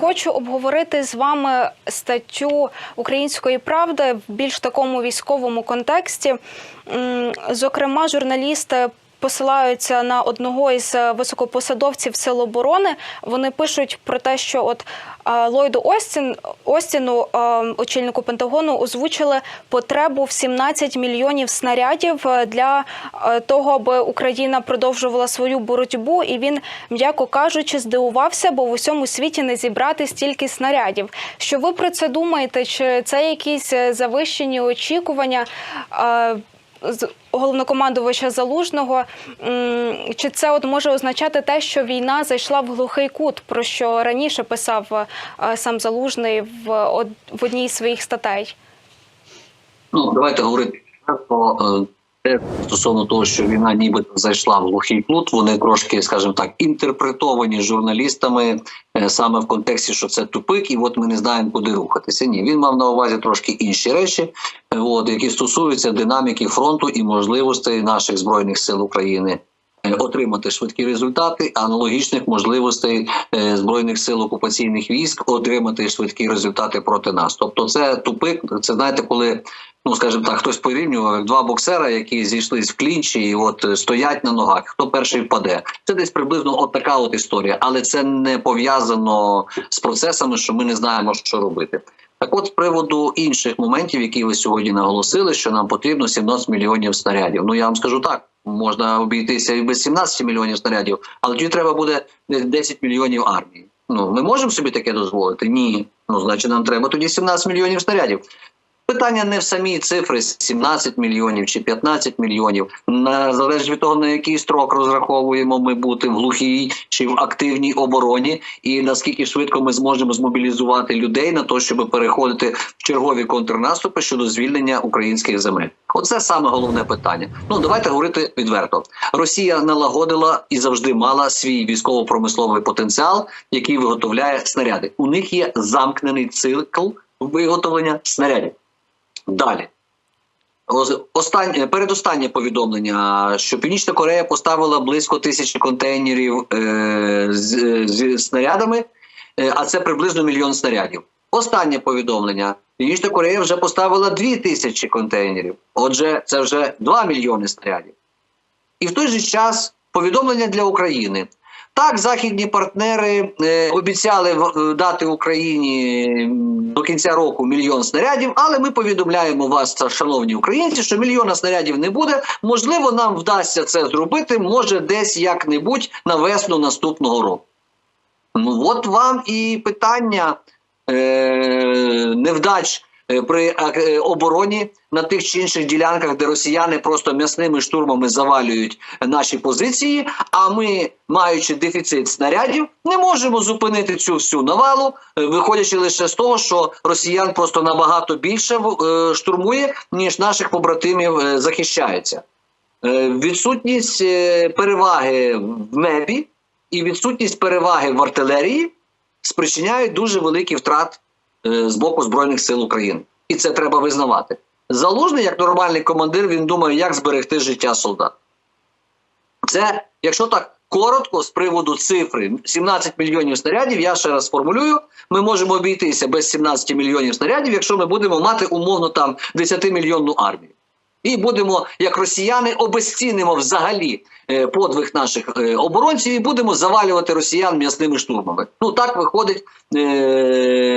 хочу обговорити з вами статтю Української правди в більш такому військовому контексті. Зокрема, журналісти. Посилаються на одного із е, високопосадовців Сил оборони. Вони пишуть про те, що от е, Ллойду Остін Остіну, е, очільнику Пентагону, озвучили потребу в 17 мільйонів снарядів для того, аби Україна продовжувала свою боротьбу. І він, м'яко кажучи, здивувався, бо в усьому світі не зібрати стільки снарядів. Що ви про це думаєте? Чи це якісь завищені очікування? Головнокомандувача залужного, чи це от може означати те, що війна зайшла в глухий кут, про що раніше писав е, сам залужний в, в одній з своїх статей? Ну, давайте говорити про е, те стосовно того, що війна нібито зайшла в глухий кут. Вони трошки, скажімо так, інтерпретовані журналістами е, саме в контексті, що це тупик, і от ми не знаємо, куди рухатися. Ні, він мав на увазі трошки інші речі, е, от які стосуються динаміки фронту і можливостей наших збройних сил України. е, Отримати швидкі результати, аналогічних можливостей збройних сил окупаційних військ отримати швидкі результати проти нас. Тобто, це тупик. Це знаєте, коли ну скажімо так, хтось порівнював два боксера, які зійшлись в клінчі, і от е, стоять на ногах. Хто перший впаде? Це десь приблизно от така от історія, але це не пов'язано з процесами, що ми не знаємо, що робити. Так, от з приводу інших моментів, які ви сьогодні наголосили, що нам потрібно 17 мільйонів снарядів. Ну я вам скажу так. Можна обійтися і без 17 мільйонів снарядів, але тоді треба буде 10 мільйонів армії. Ну ми можемо собі таке дозволити? Ні. Ну значить, нам треба тоді 17 мільйонів снарядів. Питання не в самій цифри 17 мільйонів чи 15 мільйонів. Залежить від того, на який строк розраховуємо ми бути в глухій чи в активній обороні, і наскільки швидко ми зможемо змобілізувати людей на те, щоб переходити в чергові контрнаступи щодо звільнення українських земель. Оце саме головне питання. Ну давайте говорити відверто. Росія налагодила і завжди мала свій військово-промисловий потенціал, який виготовляє снаряди. У них є замкнений цикл виготовлення снарядів. Далі. Останнє передостаннє повідомлення, що Північна Корея поставила близько тисячі контейнерів е, з, з снарядами, е, а це приблизно мільйон снарядів. Останнє повідомлення: Північна Корея вже поставила дві тисячі контейнерів. Отже, це вже 2 мільйони снарядів. І в той же час повідомлення для України. Так, західні партнери е, обіцяли е, дати Україні до кінця року мільйон снарядів, але ми повідомляємо вас, шановні українці, що мільйона снарядів не буде. Можливо, нам вдасться це зробити, може, десь як-небудь на весну наступного року. Ну, от вам і питання е, невдач при е, обороні на тих чи інших ділянках, де росіяни просто м'ясними штурмами завалюють наші позиції. А ми, маючи дефіцит снарядів, не можемо зупинити цю всю навалу, е, виходячи лише з того, що росіян просто набагато більше е, штурмує, ніж наших побратимів е, захищається. Е, Відсутність е, переваги в небі і відсутність переваги в артилерії спричиняють дуже великі втрат е, з боку Збройних сил України. І це треба визнавати. Залужний, як нормальний командир, він думає, як зберегти життя солдат. Це, якщо так коротко, з приводу цифри 17 мільйонів снарядів, я ще раз сформулюю, ми можемо обійтися без 17 мільйонів снарядів, якщо ми будемо мати умовно там 10-мільйонну армію. І будемо, як росіяни, обезцінимо взагалі е, подвиг наших е, оборонців і будемо завалювати росіян м'ясними штурмами. Ну так виходить, е,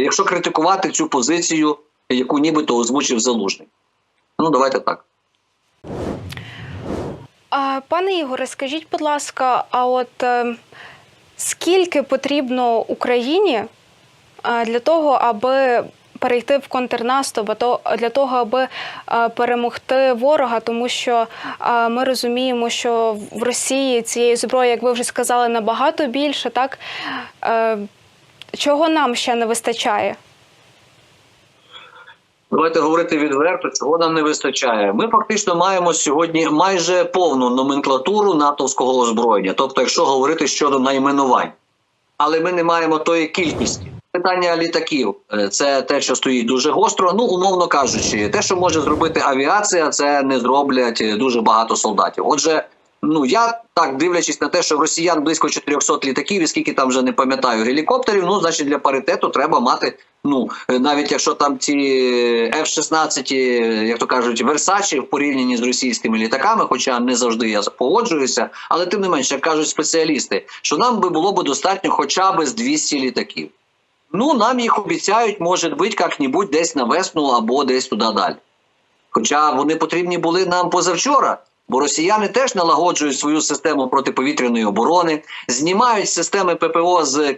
якщо критикувати цю позицію, яку нібито озвучив залужний. Ну давайте так. Пане Ігоре, скажіть, будь ласка, а от скільки потрібно Україні для того, аби перейти в контрнаступ, а то для того, аби е, перемогти ворога, тому що е, ми розуміємо, що в Росії цієї зброї, як ви вже сказали, набагато більше, так Е, чого нам ще не вистачає? Давайте говорити відверто, чого нам не вистачає. Ми фактично маємо сьогодні майже повну номенклатуру натовського озброєння, тобто, якщо говорити щодо найменувань, але ми не маємо тої кількості. Питання літаків е, це те, що стоїть дуже гостро. Ну, умовно кажучи, те, що може зробити авіація, це не зроблять е, дуже багато солдатів. Отже, Ну я так дивлячись на те, що росіян близько 400 літаків, і скільки там вже не пам'ятаю гелікоптерів. Ну, значить, для паритету треба мати. Ну е, навіть якщо там ці F-16, е, як то кажуть, Версачі в порівнянні з російськими літаками, хоча не завжди я погоджуюся, але тим не менше, як кажуть спеціалісти, що нам би було б достатньо хоча б з 200 літаків. Ну нам їх обіцяють, може бути, як-небудь десь на весну або десь туди далі. Хоча вони потрібні були нам позавчора. Бо росіяни теж налагоджують свою систему протиповітряної оборони, знімають системи ППО з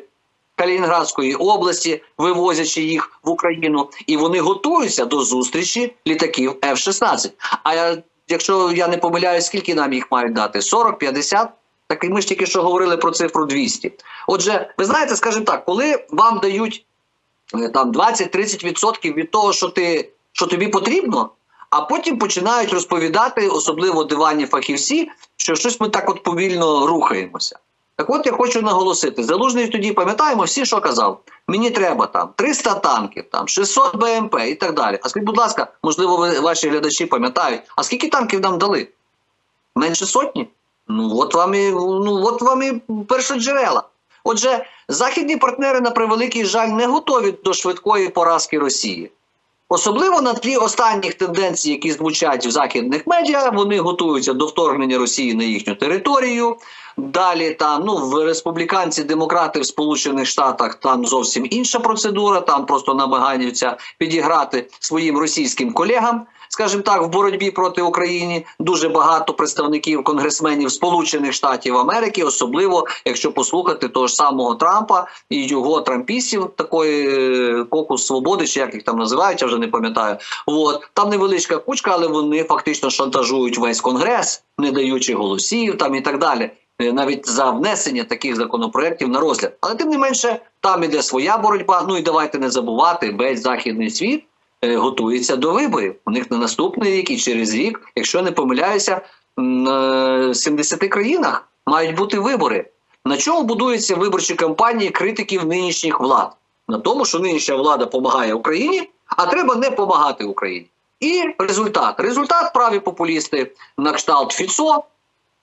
Калінінградської області, вивозячи їх в Україну, і вони готуються до зустрічі літаків F-16. А я, якщо я не помиляюсь, скільки нам їх мають дати? 40, 50? Так і ми ж тільки що говорили про цифру 200. Отже, ви знаєте, скажімо так, коли вам дають е, там 20-30% від того, що ти що тобі потрібно, а потім починають розповідати, особливо диванні фахівці, що щось ми так от повільно рухаємося. Так от я хочу наголосити: залужний тоді пам'ятаємо всі, що казав. Мені треба там 300 танків, там 600 БМП і так далі. А скажіть, будь ласка, можливо, ви ваші глядачі пам'ятають, а скільки танків нам дали? Менше сотні? Ну от вам і ну от вам і першоджерела. Отже, західні партнери на превеликий жаль не готові до швидкої поразки Росії. Особливо на тлі останніх тенденцій, які звучать в західних медіа, вони готуються до вторгнення Росії на їхню територію. Далі там ну в республіканці, демократи в Сполучених Штатах там зовсім інша процедура. Там просто намагаються підіграти своїм російським колегам, скажімо так, в боротьбі проти України. Дуже багато представників конгресменів Сполучених Штатів Америки, особливо якщо послухати того ж самого Трампа і його трампістів, такої е, кокус свободи, чи як їх там називають, я вже не пам'ятаю. От там невеличка кучка, але вони фактично шантажують весь конгрес, не даючи голосів там і так далі. Е, Навіть за внесення таких законопроєктів на розгляд, але тим не менше, там іде своя боротьба. Ну і давайте не забувати, весь західний світ е, готується до виборів. У них на наступний рік і через рік, якщо не помиляюся, на 70 країнах мають бути вибори. На чому будуються виборчі кампанії критиків нинішніх влад? На тому, що нинішня влада допомагає Україні, а треба не допомагати Україні. І результат. Результат праві популісти на кшталт Фіцо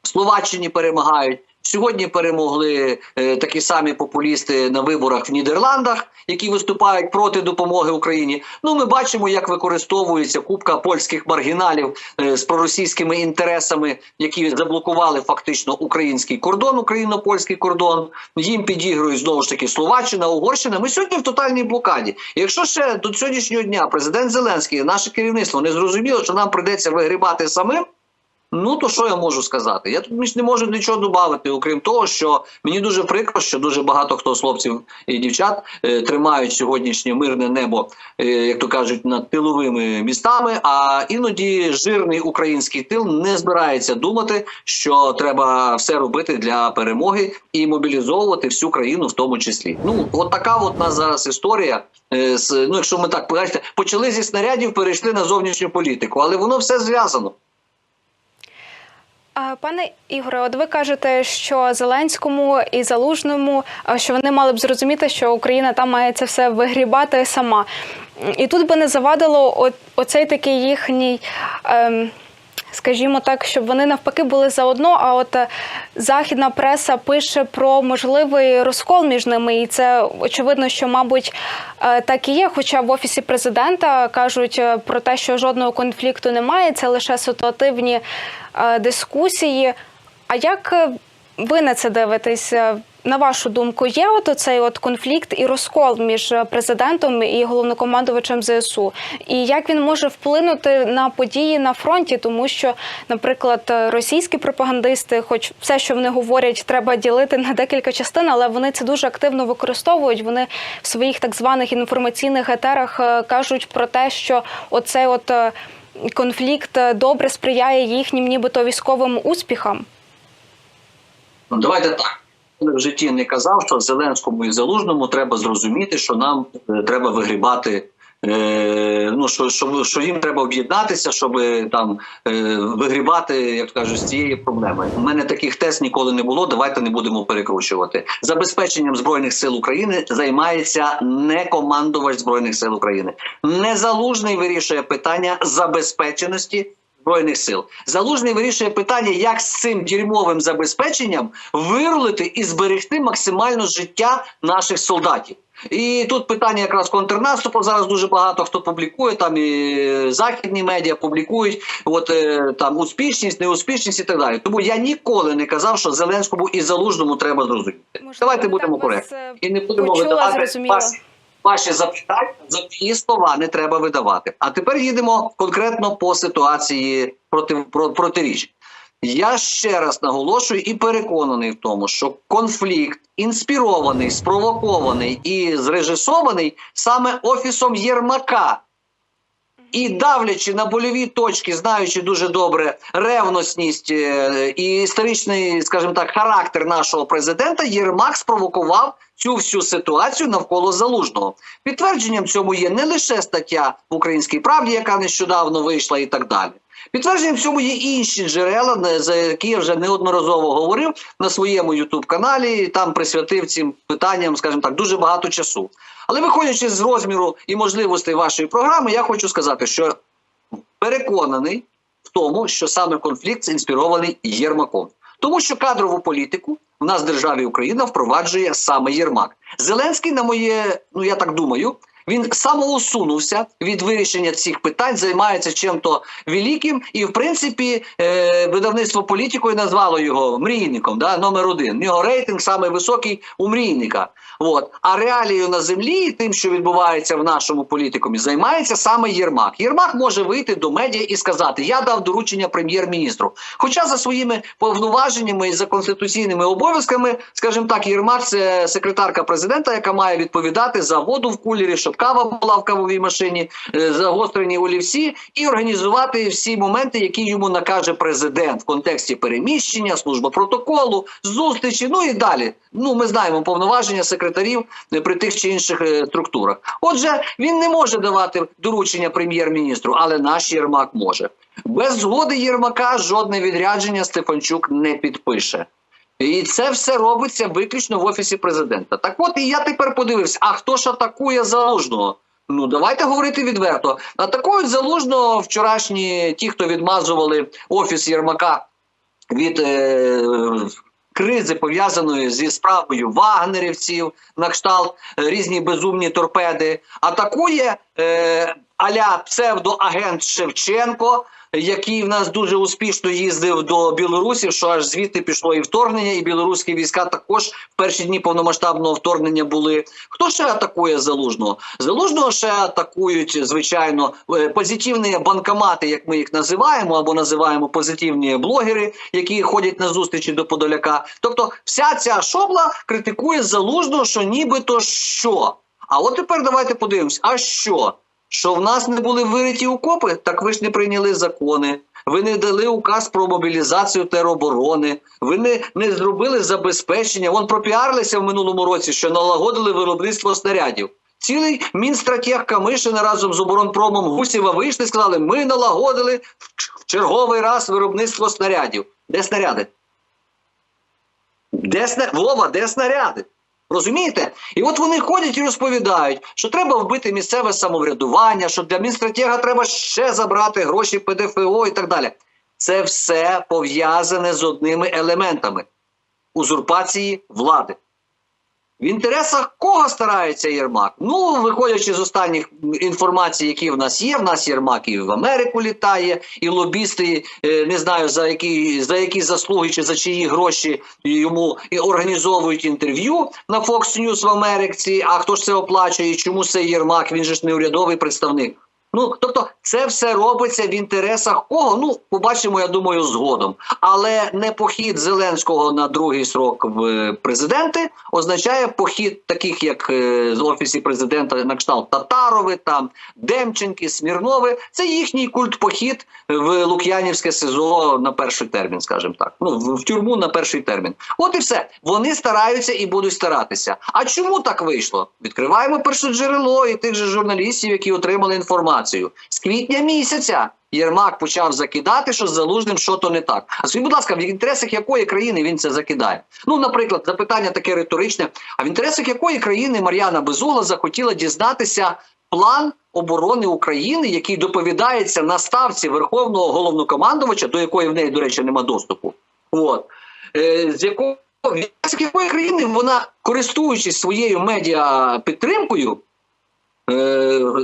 в Словаччині перемагають. Сьогодні перемогли е, такі самі популісти на виборах в Нідерландах, які виступають проти допомоги Україні. Ну, ми бачимо, як використовується купка польських маргіналів е, з проросійськими інтересами, які заблокували фактично український кордон, україно-польський кордон. Їм підігрують знову ж таки Словаччина, Угорщина. Ми сьогодні в тотальній блокаді. Якщо ще до сьогоднішнього дня президент Зеленський, наше керівництво не зрозуміло, що нам прийдеться вигрібати самим. Ну то що я можу сказати? Я тут не можу нічого додати, окрім того, що мені дуже прикро, що дуже багато хто з хлопців і дівчат е, тримають сьогоднішнє мирне небо, е, як то кажуть, над тиловими містами. А іноді жирний український тил не збирається думати, що треба все робити для перемоги і мобілізовувати всю країну, в тому числі. Ну от така от нас зараз історія. е, ну, якщо ми так побачите, почали зі снарядів, перейшли на зовнішню політику, але воно все зв'язано. Пане Ігоре, от ви кажете, що Зеленському і Залужному, що вони мали б зрозуміти, що Україна там має це все вигрібати сама. І тут би не завадило оцей такий їхній. Ем, Скажімо так, щоб вони навпаки були заодно. А от е, західна преса пише про можливий розкол між ними, і це очевидно, що, мабуть, е, так і є. Хоча в офісі президента кажуть е, про те, що жодного конфлікту немає, це лише ситуативні дискусії. А як ви на це дивитесь? На вашу думку, є от оцей от конфлікт і розкол між президентом і головнокомандувачем ЗСУ? І як він може вплинути на події на фронті? Тому що, наприклад, російські пропагандисти, хоч все, що вони говорять, треба ділити на декілька частин, але вони це дуже активно використовують. Вони в своїх так званих інформаційних етерах е, кажуть про те, що оцей от е, конфлікт е, добре сприяє їхнім, нібито військовим успіхам. Ну, давайте так. В житті не казав, що Зеленському і Залужному треба зрозуміти, що нам е, треба вигрібати. Е, ну що, що, що їм треба об'єднатися, щоб там е, вигрібати, як кажуть, з цієї проблеми. У мене таких тест ніколи не було. Давайте не будемо перекручувати. Забезпеченням збройних сил України займається не командувач збройних сил України. Незалужний вирішує питання забезпеченості збройних сил. Залужний вирішує питання, як з цим дерьмовим забезпеченням вирулити і зберегти максимально життя наших солдатів. І тут питання якраз контрнаступу. Зараз дуже багато хто публікує. Там і західні медіа публікують. От е, там успішність, неуспішність і так далі. Тому я ніколи не казав, що Зеленському і залужному треба зрозуміти. Можливо, Давайте будемо коректні і не будемо почула, видавати зрозуміла. Ваші запитання за мої слова не треба видавати. А тепер їдемо конкретно по ситуації проти про, протиріч. Я ще раз наголошую і переконаний в тому, що конфлікт інспірований, спровокований і зрежисований саме офісом Єрмака. І давлячи на больові точки, знаючи дуже добре ревностність е, і історичний, скажімо так, характер нашого президента, Єрмак спровокував цю всю ситуацію навколо залужного. Підтвердженням цьому є не лише стаття в Українській правді, яка нещодавно вийшла, і так далі. Підтвердженням цьому є інші джерела, за які я вже неодноразово говорив на своєму Ютуб каналі. Там присвятив цим питанням, скажімо так, дуже багато часу. Але виходячи з розміру і можливостей вашої програми, я хочу сказати, що переконаний в тому, що саме конфлікт інспірований Єрмаком. Тому що кадрову політику в нас державі Україна впроваджує саме Єрмак. Зеленський, на моє, ну я так думаю, він самоусунувся від вирішення цих питань, займається чим-то великим, і в принципі е, видавництво політикою назвало його мрійником, да, номер один. В рейтинг саме високий у мрійника. От. А реалією на землі, тим, що відбувається в нашому політикумі, займається саме Єрмак. Єрмак може вийти до медіа і сказати: Я дав доручення прем'єр-міністру. Хоча за своїми повноваженнями і за конституційними обов'язками, скажімо так, Єрмак це секретарка президента, яка має відповідати за воду в кулері, щоб кава була в кавовій машині, е, загострені олівці, і організувати всі моменти, які йому накаже президент в контексті переміщення, служба протоколу, зустрічі, ну і далі. Ну, ми знаємо повноваження секретарів е, при тих чи інших е, структурах. Отже, він не може давати доручення прем'єр-міністру, але наш Єрмак може. Без згоди Єрмака жодне відрядження Стефанчук не підпише. І це все робиться виключно в офісі президента. Так от і я тепер подивився: а хто ж атакує залужного? Ну давайте говорити відверто. Атакують залужного вчорашні ті, хто відмазували офіс Єрмака від е, кризи, пов'язаної зі справою вагнерівців, на кшталт е, різні безумні торпеди. Атакує е, аля псевдоагент Шевченко, який в нас дуже успішно їздив до Білорусі, що аж звідти пішло і вторгнення, і білоруські війська також в перші дні повномасштабного вторгнення були. Хто ще атакує залужного? Залужного ще атакують, звичайно, е, позитивні банкомати, як ми їх називаємо, або називаємо позитивні блогери, які ходять на зустрічі до Подоляка. Тобто, вся ця шобла критикує залужного, що нібито що. А от тепер давайте подивимось, а що? Що в нас не були вириті окопи? Так ви ж не прийняли закони. Ви не дали указ про мобілізацію тероборони. Ви не, не зробили забезпечення. Вон пропіарилися в минулому році, що налагодили виробництво снарядів. Цілий мінстратег Камишина разом з оборонпромом Гусєва вийшли і сказали: ми налагодили в черговий раз виробництво снарядів. Де снаряди? Де сна... Вова, де снаряди? Розумієте? І от вони ходять і розповідають, що треба вбити місцеве самоврядування, що для Мінстратега треба ще забрати гроші ПДФО і так далі. Це все пов'язане з одними елементами узурпації влади. В інтересах кого старається Єрмак? Ну, виходячи з останніх інформацій, які в нас є, в нас Єрмак і в Америку літає, і лобісти е, не знаю за які за які заслуги чи за чиї гроші йому організовують інтерв'ю на Fox News в Америці. А хто ж це оплачує? Чому це Єрмак? Він же ж не урядовий представник. Ну, тобто, це все робиться в інтересах кого? Ну, побачимо, я думаю, згодом. Але не похід Зеленського на другий срок в е, президенти означає похід таких, як е, з офісі президента на кшталт Татарови, там Демченки, Смірнови. Це їхній культпохід в Лук'янівське СИЗО на перший термін, скажімо так. Ну, в тюрму на перший термін. От і все. Вони стараються і будуть старатися. А чому так вийшло? Відкриваємо перше джерело і тих же журналістів, які отримали інформацію. З квітня місяця Єрмак почав закидати, що з залужним що то не так. А скажіть, будь ласка, в інтересах якої країни він це закидає? Ну, наприклад, запитання таке риторичне: а в інтересах якої країни Мар'яна Безугла захотіла дізнатися план оборони України, який доповідається на ставці Верховного головнокомандувача, до якої в неї, до речі, нема доступу. От. Е, з якого з якої країни вона, користуючись своєю медіа підтримкою,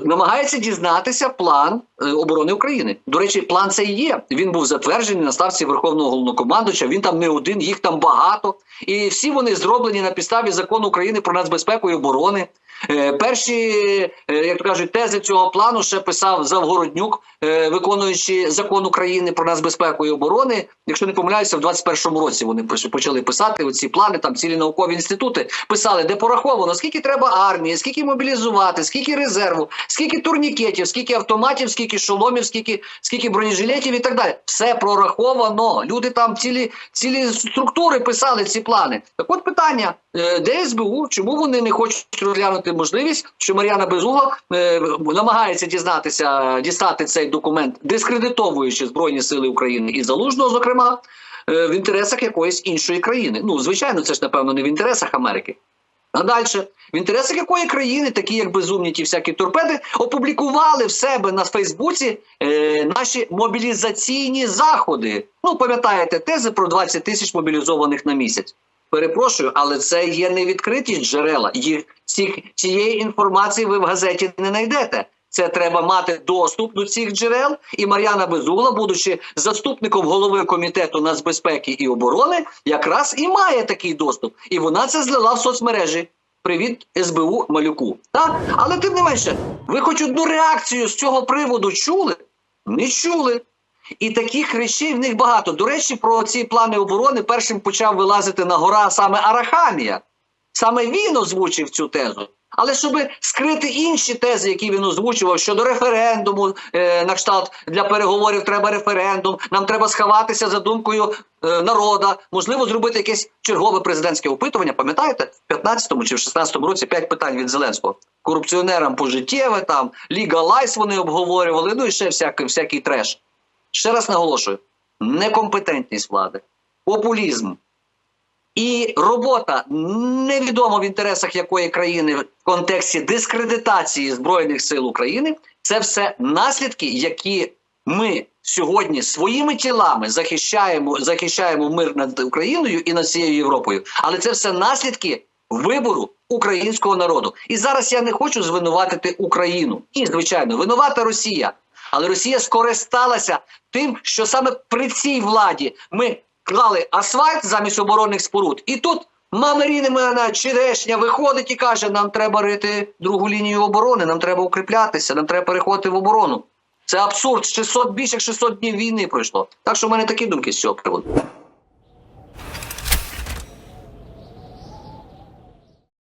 намагається дізнатися план е, оборони України. До речі, план цей є. Він був затверджений на ставці Верховного головнокомандуюча. Він там не один, їх там багато. І всі вони зроблені на підставі закону України про нацбезпеку і оборони. Е, Перші, е, як то кажуть, тези цього плану ще писав Завгороднюк, е, виконуючи закон України про нацбезпеку і оборони. Якщо не помиляюся, в 21-му році вони почали писати оці плани. Там цілі наукові інститути писали, де пораховано, скільки треба армії, скільки мобілізувати, скільки резерву, скільки турнікетів, скільки автоматів, скільки шоломів, скільки, скільки бронежилетів і так далі. Все прораховано. Люди там цілі, цілі структури писали ці плани. Так от питання, де СБУ, чому вони не хочуть розглянути можливість, що Мар'яна Безугла е, намагається дізнатися, дістати цей документ, дискредитовуючи Збройні Сили України і Залужного, зокрема, е, в інтересах якоїсь іншої країни. Ну, звичайно, це ж напевно не в інтересах Америки. А далі, в інтересах якої країни, такі як безумні ті всякі торпеди, опублікували в себе на Фейсбуці е, наші мобілізаційні заходи. Ну, пам'ятаєте, тези про 20 тисяч мобілізованих на місяць. Перепрошую, але це є невідкриті джерела. Їх цих, цієї інформації ви в газеті не знайдете. Це треба мати доступ до цих джерел. І Мар'яна Безугла, будучи заступником голови комітету нацбезпеки і оборони, якраз і має такий доступ. І вона це злила в соцмережі. Привіт СБУ Малюку. Так? Але тим не менше, ви хоч одну реакцію з цього приводу чули? Не чули. І таких речей в них багато. До речі, про ці плани оборони першим почав вилазити на гора саме Арахамія. Саме він озвучив цю тезу. Але щоб скрити інші тези, які він озвучував щодо референдуму, е, на кшталт для переговорів треба референдум, нам треба сховатися за думкою е, народа, можливо, зробити якесь чергове президентське опитування. Пам'ятаєте, в 15-му чи в 16-му році п'ять питань від Зеленського. Корупціонерам пожиттєве, там лігалайс вони обговорювали, ну і ще всякий, всякий треш. Ще раз наголошую: некомпетентність влади, популізм і робота невідомо в інтересах якої країни в контексті дискредитації Збройних сил України це все наслідки, які ми сьогодні своїми тілами захищаємо, захищаємо мир над Україною і над цією Європою. Але це все наслідки вибору українського народу. І зараз я не хочу звинуватити Україну. І, звичайно, винувата Росія. Але Росія скористалася тим, що саме при цій владі ми клали асфальт замість оборонних споруд. І тут Мамеріна Черешня виходить і каже: нам треба рити другу лінію оборони, нам треба укріплятися, нам треба переходити в оборону. Це абсурд. 600, більше 600 днів війни пройшло. Так що в мене такі думки з цього приводу.